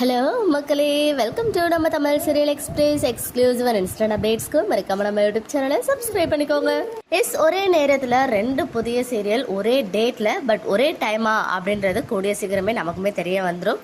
Hello மக்களே. Welcome to நம்ம Tamil serial express exclusive instant அப்டேட்ஸ்க்கு மறக்காம நம்ம யூடியூப் சேனலை சப்ஸ்கிரைப் பண்ணிக்கோங்க. எஸ் ஒரே நேரத்தில் ரெண்டு புதிய சீரியல் ஒரே டேட்டில் பட் ஒரே டைமா அப்படின்றது கூடிய சீக்கிரமே நமக்குமே தெரிய வந்துடும்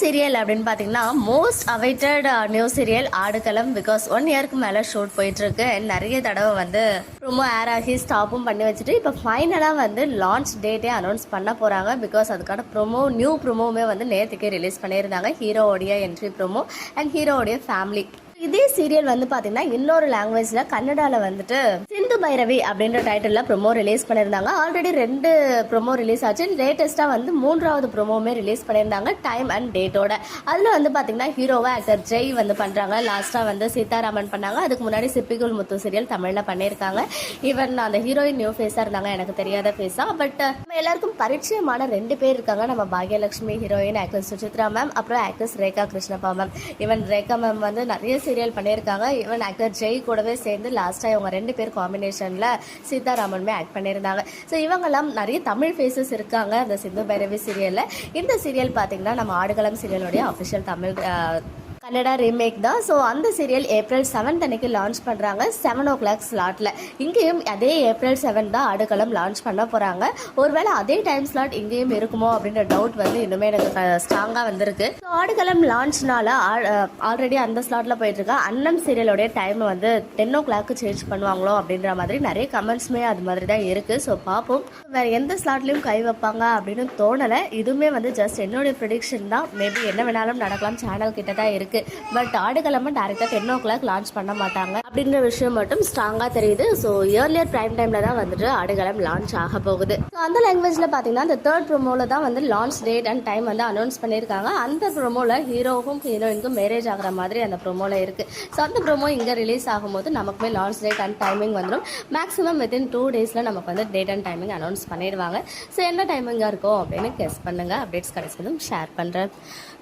சீரியல் அப்படின்னு பார்த்தீங்கன்னா most awaited new serial Aadukalam because one இயர்க்கு மேலே ஷூட் போயிட்டுருக்கு. நிறைய தடவை வந்து ரொம்ப ஏர் ஆகி ஸ்டாப்பும் பண்ணி வச்சுட்டு இப்போ ஃபைனலாக வந்து லான்ச் டேட்டே அனௌன்ஸ் பண்ண போகிறாங்க பிகாஸ் அதுக்கான ப்ரோமோ நியூ ப்ரோமோவுமே வந்து நேற்றுக்கே ரிலீஸ் பண்ணியிருந்தாங்க. ஹீரோவோடைய என்ட்ரி ப்ரோமோ அண்ட் ஹீரோவுடைய ஃபேமிலி இதே சீரியல் வந்து பாத்தீங்கன்னா இன்னொரு லாங்குவேஜ்ல கன்னடால வந்துட்டு சிந்து பைரவி அப்படின்ற டைட்டில் ப்ரோமோ ரிலீஸ் பண்ணியிருந்தாங்க. ஆல்ரெடி ரெண்டு ப்ரோமோ ரிலீஸ் ஆச்சு. லேட்டஸ்டா வந்து மூன்றாவது ப்ரொமோவுமே ரிலீஸ் பண்ணியிருந்தாங்க டைம் அண்ட் டேட்டோட அதுல வந்து பாத்தீங்கன்னா ஹீரோவா ஆக்டர் ஜெய் வந்து பண்றாங்க. லாஸ்டா வந்து சீதாராமன் பண்ணாங்க. அதுக்கு முன்னாடி சிப்பிகுல் முத்து சீரியல் தமிழ்ல பண்ணியிருக்காங்க. ஈவன் அந்த ஹீரோயின் நியூ ஃபேஸா இருந்தாங்க எனக்கு தெரியாத ஃபேஸா பட் நம்ம எல்லாருக்கும் பரிச்சயமான ரெண்டு பேர் இருக்காங்க. நம்ம Bhagyalakshmi heroine actress Suchitra ma'am அப்புறம் actress Rekha Krishnappa ma'am even Rekha ma'am வந்து நிறைய சீரியல் பண்ணியிருக்காங்க. ஈவன் ஆக்டர் ஜெய் கூடவே சேர்ந்து லாஸ்ட்டாக இவங்க ரெண்டு பேர் காம்பினேஷனில் சீதாராமனுமே ஆக்ட் பண்ணியிருந்தாங்க. ஸோ இவங்கெல்லாம் நிறைய தமிழ் ஃபேஸஸ் இருக்காங்க அந்த சிந்து பைரவி சீரியலில் இந்த சீரியல் பார்த்தீங்கன்னா நம்ம ஆடுகளம் சீரியலுடைய அஃபிஷியல் தமிழ் அஹ், கன்னடா ரீமேக் தான். ஸோ அந்த சீரியல் ஏப்ரல் செவன்த் அன்னைக்கு லான்ச் பண்ணுறாங்க செவன் ஓ கிளாக் ஸ்லாட்டில் இங்கேயும் அதே ஏப்ரல் செவன் தான் ஆடுகளம் லான்ச் பண்ண போகிறாங்க ஒருவேளை அதே டைம் ஸ்லாட் இங்கேயும் இருக்குமோ அப்படின்ற டவுட் வந்து இன்னுமே எனக்கு ஸ்ட்ராங்காக வந்திருக்கு. ஸோ ஆடுகளம் லான்ச்னால ஆல்ரெடி அந்த ஸ்லாட்டில் போயிட்டுருக்கா அன்னம் சீரியலோடைய டைம் வந்து டென் ஓ கிளாக்கு சேஞ்ச் பண்ணுவாங்களோ அப்படின்ற மாதிரி நிறைய கமெண்ட்ஸுமே அது மாதிரி தான் இருக்குது ஸோ பார்ப்போம். வேறு எந்த ஸ்லாட்லேயும் கை வைப்பாங்க அப்படின்னு தோணலை. இதுவுமே வந்து ஜஸ்ட் என்னுடைய ப்ரிடிக்ஷன் தான். மேபி என்ன வேணாலும் நடக்கலாம். சேனல் கிட்ட தான் இருக்குது பட் ஆடுகளமாக டேரெக்டாக டென் ஓ கிளாக் லான்ச் பண்ண மாட்டாங்க. அப்படின்ற விஷயம் மட்டும் ஸ்ட்ராங்காக தெரியுது. ஸோ இயர்லியர் ப்ரைம் டைமில் தான் வந்துட்டு ஆடுகளம் லான்ச் ஆக போகுது. ஸோ அந்த லாங்குவேஜில் பார்த்தீங்கன்னா அந்த தேர்ட் ப்ரோமோவில் தான் வந்து லான்ச் டேட் அண்ட் டைம் வந்து அனௌன்ஸ் பண்ணியிருக்காங்க. அந்த ப்ரோமோவில் ஹீரோவுக்கும் ஹீரோயினுக்கும் மேரேஜ் ஆகிற மாதிரி அந்த ப்ரோமோவில் இருக்குது ஸோ அந்த ப்ரோமோ இங்கே ரிலீஸ் ஆகும்போது நமக்குமே லான்ச் டேட் அண்ட் டைமிங் வந்துடும் மேக்ஸிமம் வித்தின் டூ டேஸில் நமக்கு வந்து டேட் அண்ட் டைமிங் அனௌன்ஸ் பண்ணிடுவாங்க. ஸோ என்ன டைமிங்காக இருக்கும் அப்படின்னு கெஸ் பண்ணுங்கள் அப்டேட்ஸ் கிடைச்சதும் ஷேர் பண்ணுறேன்